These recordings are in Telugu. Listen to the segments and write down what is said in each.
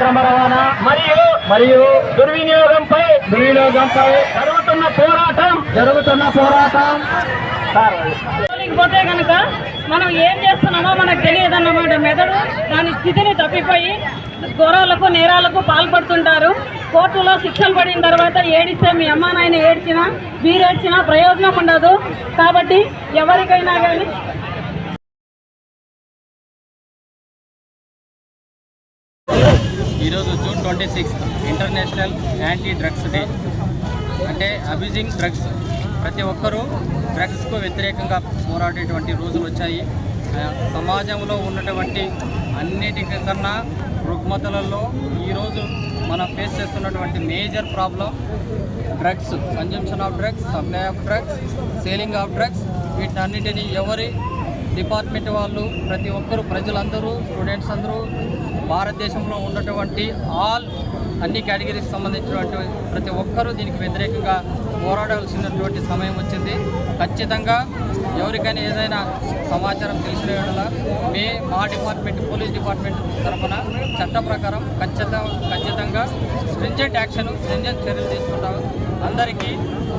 అక్రమ రవాణా మరియు మరియు దుర్వినియోగంపై దుర్వినియోగంపై జరుగుతున్న పోరాటం. జరుగుతున్న పోరాటం. పోతే కనుక మనం ఏం చేస్తున్నామో మనకు తెలియదు అన్నమాట మెదడు దాని స్థితిని తప్పిపోయి ఘోరాలకు నేరాలకు పాల్పడుతుంటారు. కోర్టులో శిక్షలు పడిన తర్వాత ఏడిస్తే మీ అమ్మ నాయన ఏడ్చినా మీరేడ్చినా ప్రయోజనం ఉండదు. కాబట్టి ఎవరికైనా కానీ ఈరోజు June twenty sixth international anti drugs day. అంటే అబ్యూజింగ్ డ్రగ్స్. ప్రతి ఒక్కరూ డ్రగ్స్కు వ్యతిరేకంగా పోరాడేటువంటి రోజులు వచ్చాయి. సమాజంలో ఉన్నటువంటి అన్నిటికన్నా రుగ్మతలలో ఈరోజు మనం ఫేస్ చేస్తున్నటువంటి major problem drugs. Consumption of drugs supply of drugs selling of drugs వీటన్నిటిని ఎవరి డిపార్ట్మెంట్ వాళ్ళు ప్రతి ఒక్కరు ప్రజలందరూ స్టూడెంట్స్ అందరూ భారతదేశంలో ఉన్నటువంటి ఆల్ అన్ని కేటగిరీకి సంబంధించినటువంటి ప్రతి ఒక్కరూ దీనికి వ్యతిరేకంగా పోరాడాల్సినటువంటి సమయం వచ్చింది. ఖచ్చితంగా ఎవరికైనా ఏదైనా సమాచారం తెలిసిన మే మా డిపార్ట్మెంట్ పోలీస్ డిపార్ట్మెంట్ తరఫున చట్ట ప్రకారం ఖచ్చితంగా ఖచ్చితంగా స్ట్రింజెంట్ యాక్షన్ స్ట్రింజెంట్ చర్యలు తీసుకుంటాము. అందరికీ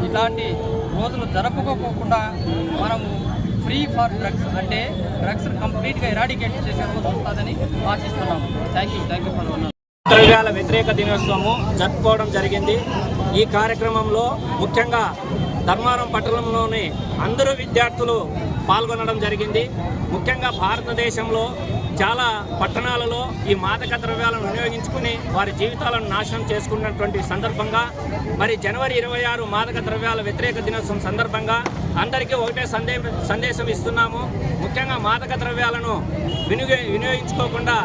ఇలాంటి రోజులు జరుపుకోకుండా మనము ఫ్రీ ఫర్ డ్రగ్స్ అంటే డ్రగ్స్ కంప్లీట్గా ఎరాడికేట్ చేసే రోజు వస్తుందని ఆశిస్తున్నాము. Thank you thank you for ద్రవ్యాల వ్యతిరేక దినోత్సవము జరుపుకోవడం జరిగింది. ఈ కార్యక్రమంలో ముఖ్యంగా ధర్మారం పట్టణంలోని అందరూ విద్యార్థులు పాల్గొనడం జరిగింది. ముఖ్యంగా భారతదేశంలో చాలా పట్టణాలలో ఈ మాదక ద్రవ్యాలను వినియోగించుకుని వారి జీవితాలను నాశనం చేసుకున్నటువంటి సందర్భంగా మరి జనవరి ఇరవై ఆరు మాదక ద్రవ్యాల వ్యతిరేక దినోత్సవం సందర్భంగా అందరికీ ఒకటే సందే సందేశం ఇస్తున్నాము. ముఖ్యంగా మాదక ద్రవ్యాలను వినియోగ వినియోగించుకోకుండా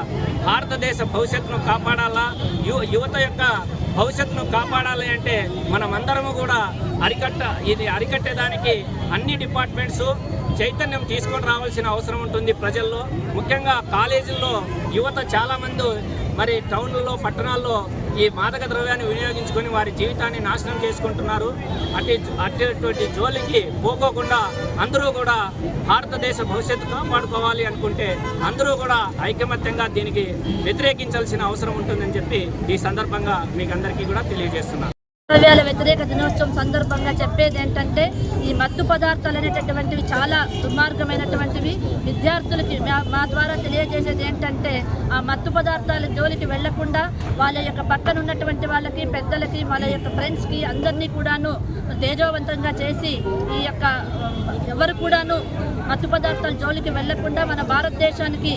భారతదేశ భవిష్యత్తును కాపాడాలా? యు యువత యొక్క భవిష్యత్తును కాపాడాలి అంటే మనమందరము కూడా అరికట్ట ఇది అరికట్టేదానికి అన్ని డిపార్ట్మెంట్స్ చైతన్యం తీసుకొని రావాల్సిన అవసరం ఉంటుంది ప్రజల్లో. ముఖ్యంగా కాలేజీల్లో యువత చాలామంది మరి టౌన్లలో పట్టణాల్లో ఈ మాదక ద్రవ్యాన్ని వినియోగించుకొని వారి జీవితాన్ని నాశనం చేసుకుంటున్నారు. అటు అటువంటి జోలికి పోకోకుండా అందరూ కూడా భారతదేశ భవిష్యత్తు కాపాడుకోవాలి అనుకుంటే అందరూ కూడా ఐకమత్యంగా దీనికి వ్యతిరేకించాల్సిన అవసరం ఉంటుందని చెప్పి ఈ సందర్భంగా మీకు అందరికీ కూడా తెలియజేస్తున్నాను. ద్రవ్యాల వ్యతిరేక దినోత్సవం సందర్భంగా చెప్పేది ఏంటంటే ఈ మత్తు పదార్థాలు అనేటటువంటివి చాలా దుర్మార్గమైనటువంటివి. విద్యార్థులకి మా- మా ద్వారా తెలియజేసేది ఏంటంటే ఆ మత్తు పదార్థాల జోలికి వెళ్ళకుండా వాళ్ళ యొక్క పక్కన ఉన్నటువంటి వాళ్ళకి పెద్దలకి వాళ్ళ యొక్క ఫ్రెండ్స్కి అందరినీ కూడాను తేజోవంతంగా చేసి ఈ యొక్క ఎవరు కూడాను మత్తు పదార్థాల జోలికి వెళ్ళకుండా మన భారతదేశానికి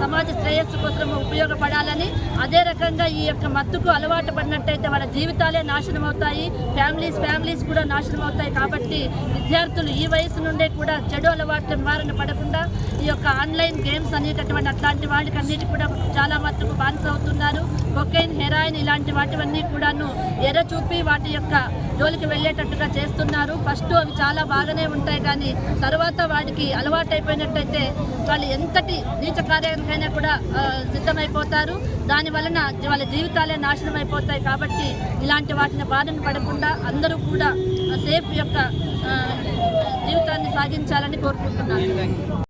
సమాజ శ్రేయస్సు కోసం ఉపయోగపడాలని అదే రకంగా ఈ యొక్క మత్తుకు అలవాటు పడినట్టయితే వాళ్ళ జీవితాలే నాశనం అవుతాయి ఫ్యామిలీస్ ఫ్యామిలీస్ కూడా నాశనం అవుతాయి కాబట్టి విద్యార్థులు ఈ వయసు నుండే కూడా చెడు అలవాట్ల నివారణ పడకుండా ఈ యొక్క ఆన్లైన్ గేమ్స్ అనేటటువంటి అట్లాంటి వాటికి అన్నిటి కూడా చాలా మట్టుకు బానిస అవుతున్నారు. కొకైన్ హెరాయిన్ ఇలాంటి వాటివన్నీ కూడాను ఎర్ర చూపి వాటి యొక్క జోలికి వెళ్ళేటట్టుగా చేస్తున్నారు. ఫస్ట్ అవి చాలా బాగానే ఉంటాయి కానీ తర్వాత వాటికి అలవాటైపోయినట్టయితే వాళ్ళు ఎంతటి నీచ కార్యానికైనా కూడా సిద్ధమైపోతారు. దాని వలన వాళ్ళ జీవితాలే నాశనం అయిపోతాయి కాబట్టి ఇలాంటి వాటిని బాధను పడకుండా అందరూ కూడా సేఫ్ యొక్క జీవితాన్ని సాగించాలని కోరుకుంటున్నాను.